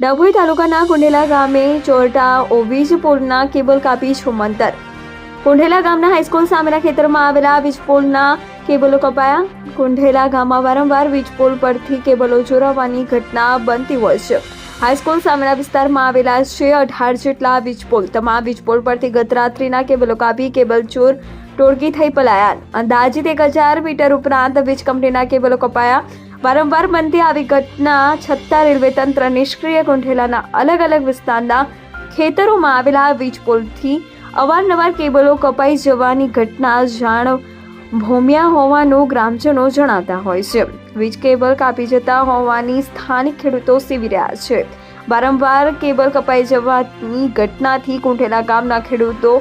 ડભોઈ તાલુકાના કુંડેલા ગામે ચોરટા ઓવીજ પોલના કેબલ કાપી છુમંતર. કુંઢેલા ગામના હાઈસ્કૂલ સામેના ખેતરમાં આવેલા વીજપોલના કેબલો કપાયા. કુંઢેલા ગામમાં વારંવાર વીજપોલ પરથી કેબલો ચોરાવવાની ઘટના બનતી હોય છે. હાઈસ્કૂલ સામેના વિસ્તારમાં આવેલા છે અઢાર જેટલા વીજપોલ. તમામ વીજપોલ પરથી ગત રાત્રિના કેબલો કાપી કેબલ ચોર ટોળકી થઈ પલાયા અંદાજિત એક હજાર મીટર ઉપરાંત વીજ કંપનીના કેબલો કપાયા. વારંવાર બનતી આવી ઘટના છતાં રેલવે તંત્ર નિષ્ક્રિય કુંઠેલાના અલગ અલગ વિસ્તારના ખેતરોમાં આવેલા વીજપોલથી અવારનવાર કેબલો કપાઈ જવાની ઘટના જાણ ભોમ્યા હોવાનું ગ્રામજનો જણાતા હોય છે. વીજ કેબલ કાપી જતા હોવાની સ્થાનિક ખેડૂતો સીવી રહ્યા છે. વારંવાર કેબલ કપાઈ જવાની ઘટનાથી કુંઠેલા ગામના ખેડૂતો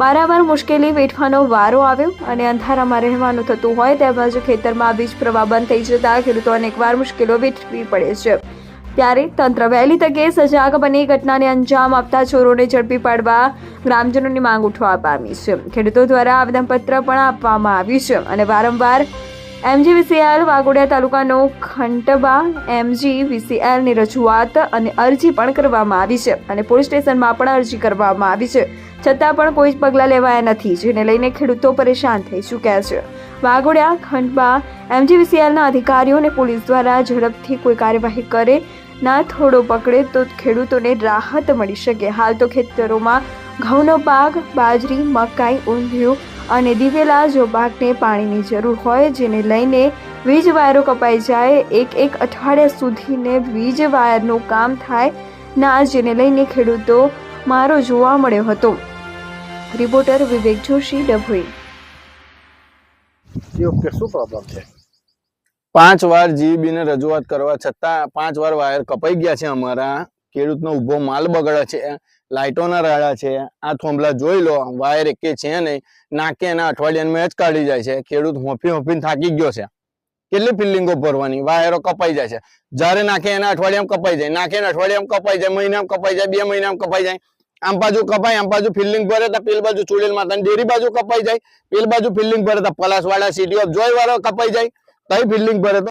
વારંવાર મુશ્કેલી વેઠવાનો વારો આવ્યો અને અંધારામાં રહેવાનું થતું હોય તેમજ ખેતરમાં વીજ પ્રવાહ બંધ થઈ જતા ખેડૂતો અનેકવાર મુશ્કેલીઓ વેઠવી પડે છે. ત્યારે તંત્ર વહેલી તકે સજાગ બની ઘટનાને અંજામ આપતા ચોરોને ઝડપી પાડવા ગ્રામજનોની માંગ ઉઠવા પામી છે. ખેડૂતો દ્વારા આવેદનપત્ર પણ આપવામાં આવ્યું છે અને વારંવાર એમજીવીસીએલ વાઘોડિયા તાલુકાનો ખંટબા એમજીવીસીએલની રજૂઆત અને અરજી પણ કરવામાં આવી છે અને પોલીસ સ્ટેશનમાં પણ અરજી કરવામાં આવી છે. છતાં પણ કોઈ જ પગલાં લેવાયા નથી, જેને લઈને ખેડૂતો પરેશાન થઈ ચૂક્યા છે. વાઘોડિયા ખંડબા એમજીવીસીએલના અધિકારીઓ અને પોલીસ દ્વારા ઝડપથી કોઈ કાર્યવાહી કરે, ના થોડો પકડે તો ખેડૂતોને રાહત મળી શકે. હાલ તો ખેતરોમાં ઘઉંનો પાક, બાજરી, મકાઈ, ઊંધિયું અને દિવેલા જો પાકને પાણીની જરૂર હોય જેને લઈને વીજ વાયરો કપાઈ જાય એક એક અઠવાડિયા સુધીને વીજ વાયરનું કામ થાય ના જેને લઈને ખેડૂતો મારો જોવા મળ્યો હતો. રિપોર્ટર વિવેક જોશી ડભોઈ. શું પ્રોબ્લેમ છે? પાંચ વાર જીબી ને રજૂઆત કરવા છતાં પાંચ વાર વાયર કપાઈ ગયા છે અમારા. ખેડૂતનો ઊભો માલ બગડે છે, લાઇટોના રાડા છે, આ થોંભલા જોઈ લો, વાયર એકે છે નહીં, નાકે એના અઠવાડિયામાં જ કાઢી જાય છે, ખેડૂત હોંફી હોંફીને થાકી ગયો છે. કેટલી ફિલ્ડિંગો ભરવાની, વાયરો કપાઈ જાય છે. જ્યારે નાખે એના અઠવાડિયામાં કપાઈ જાય નાખે એના અઠવાડિયામાં કપાઈ જાય, મહિનામાં કપાઈ જાય, બે મહિનામાં કપાઈ જાય, આમ બાજુ કપાય, આમ બાજુ ફિલ્ડિંગ ભરે તો પેલ બાજુ ચુડેલ માતા ડેરી બાજુ કપાઈ જાય, પેલ બાજુ ફિલ્ડિંગ ભરે તો પલાસવાડા સિટી ઓફ જોય વાળો કપાઈ જાય તઈ ફિલ્ડિંગ ભરે તો